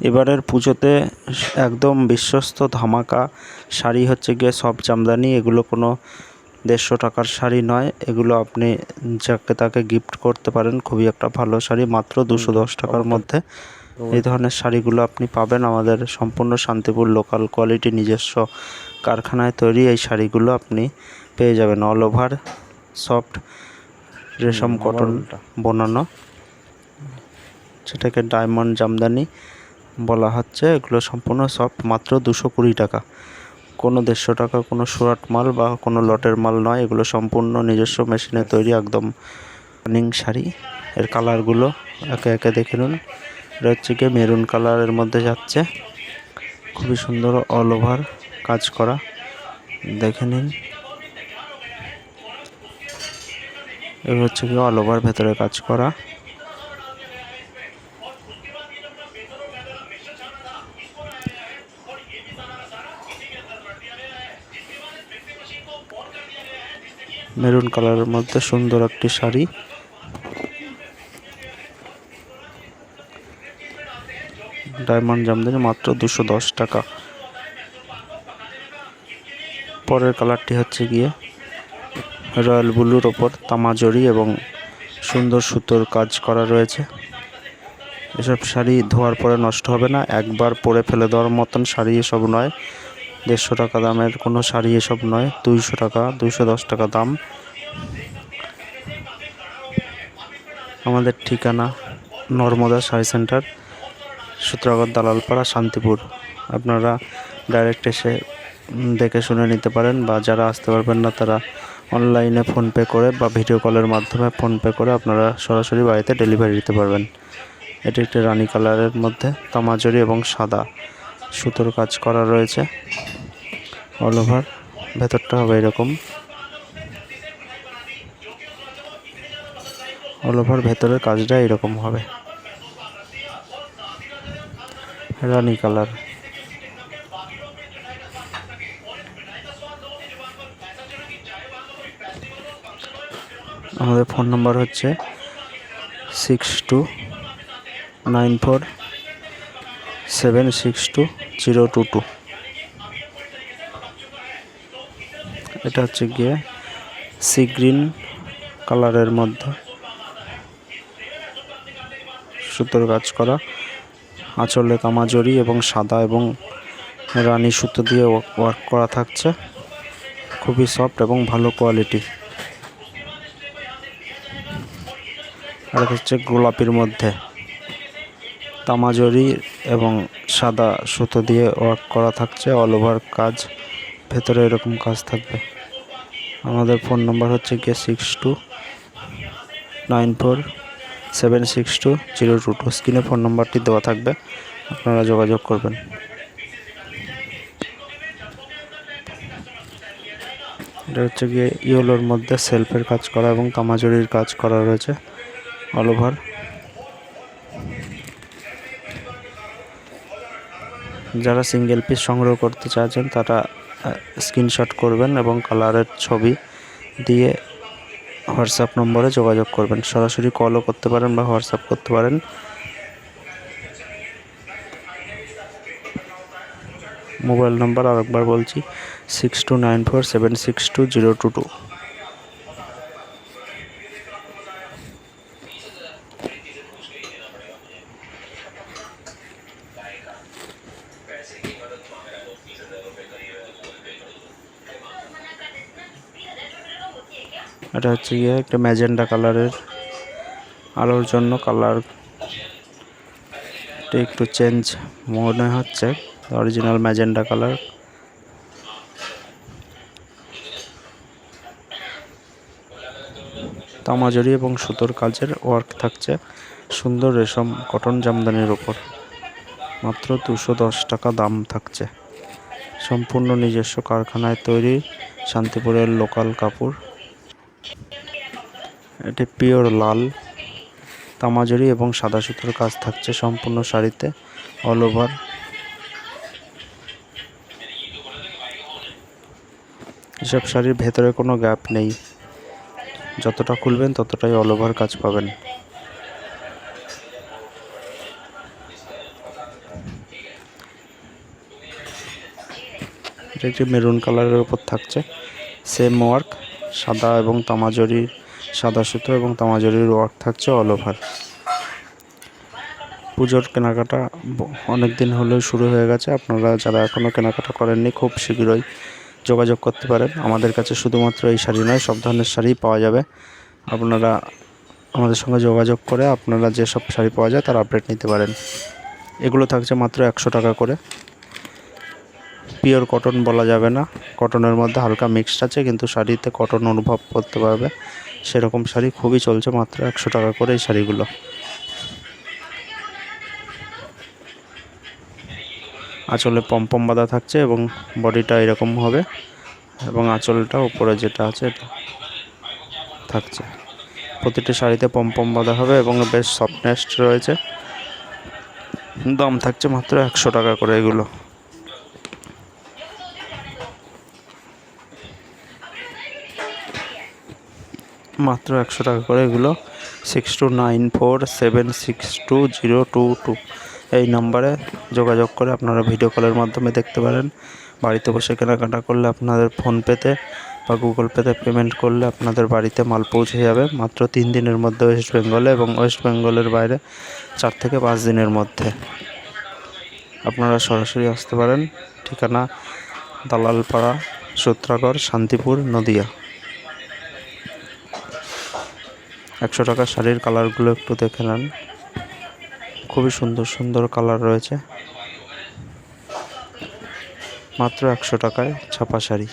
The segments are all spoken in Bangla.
এবারের পুজোতে একদম বিশ্বস্ত ধামাকা শাড়ি হচ্ছে গিয়ে সব জামদানি। এগুলো কোনো দেড়শো টাকার শাড়ি নয়। এগুলো আপনি যাকে তাকে গিফট করতে পারেন খুবই একটা ভালো শাড়ি মাত্র দুশো দশ টাকার মধ্যে। এই ধরনের শাড়িগুলো আপনি পাবেন আমাদের সম্পূর্ণ শান্তিপুর লোকাল কোয়ালিটি নিজস্ব কারখানায় তৈরি এই শাড়িগুলো আপনি পেয়ে যাবেন অল ওভার সফট রেশম কটন বোনানো সেটাকে ডায়মন্ড জামদানি। বলা হচ্ছে এগুলো সম্পূর্ণ সফট মাত্র দুশো কুড়ি টাকা। কোনো দেড়শো টাকা, কোনো সুরাট মাল বা কোনো লটের মাল নয়, এগুলো সম্পূর্ণ নিজস্ব মেশিনে তৈরি একদম রানিং শাড়ি। এর কালারগুলো একে একে দেখে নিন। এটা হচ্ছে গিয়ে মেরুন কালারের মধ্যে যাচ্ছে। খুবই সুন্দর অল ওভার কাজ করা। দেখে নিন। এগুলো হচ্ছে গিয়ে অল ওভার ভেতরে কাজ করা। মেরুন কালারের মধ্যে সুন্দর একটি শাড়ি। ডায়মন্ড জামদানি মাত্র দুশো দশ টাকা। পরের কালারটি হচ্ছে গিয়ে রয়্যাল ব্লুর ওপর তামাজরি এবং সুন্দর সুতোর কাজ করা রয়েছে। এসব শাড়ি ধোয়ার পরে নষ্ট হবে না, একবার পরে ফেলে দেওয়ার মতন শাড়ি এসব নয়। দেড়শো টাকা দামের কোনো শাড়ি এসব নয়, দুইশো টাকা, দুইশো দশ টাকা দাম। আমাদের ঠিকানা নর্মদা শাড়ি সেন্টার, সূত্রাগড় দালালপাড়া, শান্তিপুর। আপনারা ডাইরেক্ট এসে দেখে শুনে নিতে পারেন বা যারা আসতে পারবেন না, তারা অনলাইনে ফোনপে করে বা ভিডিও কলের মাধ্যমে ফোনপে করে আপনারা সরাসরি বাড়িতে ডেলিভারি দিতে পারবেন। এটি একটি রানী কালারের মধ্যে তামাজরি এবং সাদা সুতোর কাজ করা রয়েছে। অল ওভার ভেতরটা হবে এরকম। অল ওভার ভেতরের কাজটা এরকম হবে। রানি কালার আমাদের ফোন নাম্বার হচ্ছে six two nine four seven six two zero two two এটা হচ্ছে গিয়ে সি গ্রিন কালারের মধ্যে সুতোর কাজ করা। আঁচলে তামাজরি এবং সাদা এবং রানী সুতো দিয়ে ওয়ার্ক করা থাকছে। খুবই সফট এবং ভালো কোয়ালিটি আর হচ্ছে গোলাপির মধ্যে। তামাজরি এবং সাদা সুতো দিয়ে ওয়ার্ক করা থাকছে। অল ওভার কাজ। ভেতরে এরকম কাজ থাকবে। আমাদের ফোন নম্বর হচ্ছে গিয়ে six two nine four seven six two zero two two স্ক্রিনে ফোন নম্বরটি দেওয়া থাকবে, আপনারা যোগাযোগ করবেন। এটা হচ্ছে গিয়ে ইয়োলোর মধ্যে সেলফের কাজ করা এবং তামাজুরির কাজ করা রয়েছে অল ওভার যারা সিঙ্গেল পিস সংগ্রহ করতে চাইছেন, তারা স্ক্রিনশট করবেন এবং কালারের ছবি দিয়ে হোয়াটসঅ্যাপ নম্বরে যোগাযোগ করবেন। সরাসরি কলও করতে পারেন বা হোয়াটসঅ্যাপ করতে পারেন। মোবাইল নাম্বার আরেকবার বলছি six two nine four seven six two zero two two এটা হচ্ছে গিয়ে একটা ম্যাজেন্ডা কালারের আলোর জন্য কালার। একটু চেঞ্জ মনে হচ্ছে অরিজিনাল ম্যাজেন্ডা কালার। তামাজরি এবং সুতোর কাজের ওয়ার্ক থাকছে, সুন্দর রেশম কটন জামদানির ওপর মাত্র দুশো দশ টাকা দাম থাকছে। সম্পূর্ণ নিজস্ব কারখানায় তৈরি শান্তিপুরের লোকাল কাপড়। এটি পিওর লাল, তামাজরি এবং সাদা সুতোর কাজ থাকছে সম্পূর্ণ শাড়িতে অল ওভার এসব শাড়ির ভেতরে কোনো গ্যাপ নেই। যতটা খুলবেন ততটাই অল ওভার কাজ পাবেন। এটা একটি মেরুন কালারের ওপর থাকছে। সেম ওয়ার্ক সাদা এবং তামাজরির সাদা সুতো এবং তামাজরির ওয়ার্ক থাকছে অল ওভার পুজোর কেনাকাটা অনেক দিন হলেও শুরু হয়ে গেছে। আপনারা যারা এখনও কেনাকাটা করেননি, খুব শীঘ্রই যোগাযোগ করতে পারেন। আমাদের কাছে শুধুমাত্র এই শাড়ি নয়, সব ধরনের শাড়ি পাওয়া যাবে। আপনারা আমাদের সঙ্গে যোগাযোগ করে আপনারা যেসব শাড়ি পাওয়া যায়, তার আপডেট নিতে পারেন। এগুলো থাকছে মাত্র একশো টাকা করে। পিওর কটন বলা যাবে না। কটনের মধ্যে হালকা মিক্সড আছে, কিন্তু শাড়িতে কটন অনুভব করতে পারবে। সেরকম শাড়ি খুবই চলছে মাত্র একশো টাকা করে এই শাড়িগুলো। আঁচলে পম্পম বাঁধা থাকছে এবং বডিটা এরকম হবে এবং আঁচলটা উপরে যেটা আছে এটা থাকছে। প্রতিটি শাড়িতে পম্পম বাঁধা হবে এবং বেশ সফটনেস রয়েছে। দাম থাকছে মাত্র একশো টাকা করে এগুলো। মাত্র একশো টাকা করে এগুলো six two nine four seven six two zero two two এই নাম্বারে যোগাযোগ করে আপনারা ভিডিও কলের মাধ্যমে দেখতে পারেন। বাড়িতে বসে কেনাকাটা করলে আপনাদের ফোনপেতে বা গুগল পেতে পেমেন্ট করলে আপনাদের বাড়িতে মাল পৌঁছে যাবে। মাত্র তিন দিনের মধ্যে ওয়েস্ট বেঙ্গলে এবং ওয়েস্ট বেঙ্গলের বাইরে চার থেকে পাঁচ দিনের মধ্যে। আপনারা সরাসরি আসতে পারেন। ঠিকানা দালালপাড়া, সূত্রাগড়, শান্তিপুর, নদিয়া। একশো টাকার শাড়ির কালারগুলো একটু দেখে নেন। খুবই সুন্দর সুন্দর কালার রয়েছে। মাত্র একশো টাকায় ছাপা শাড়ি।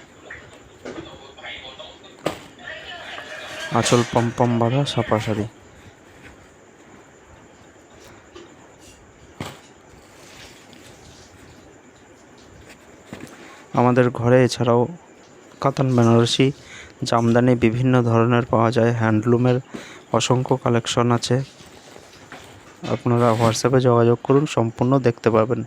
আঁচল পম্পম বাঁধা ছাপা শাড়ি। আমাদের ঘরে এছাড়াও কাতান, বেনারসি জামদানি বিভিন্ন ধরনের পাওয়া যায়। হ্যান্ডলুমের অসংখ্য কালেকশন আছে। আপনারা হোয়াটসঅ্যাপে যোগাযোগ করুন, সম্পূর্ণ দেখতে পাবেন।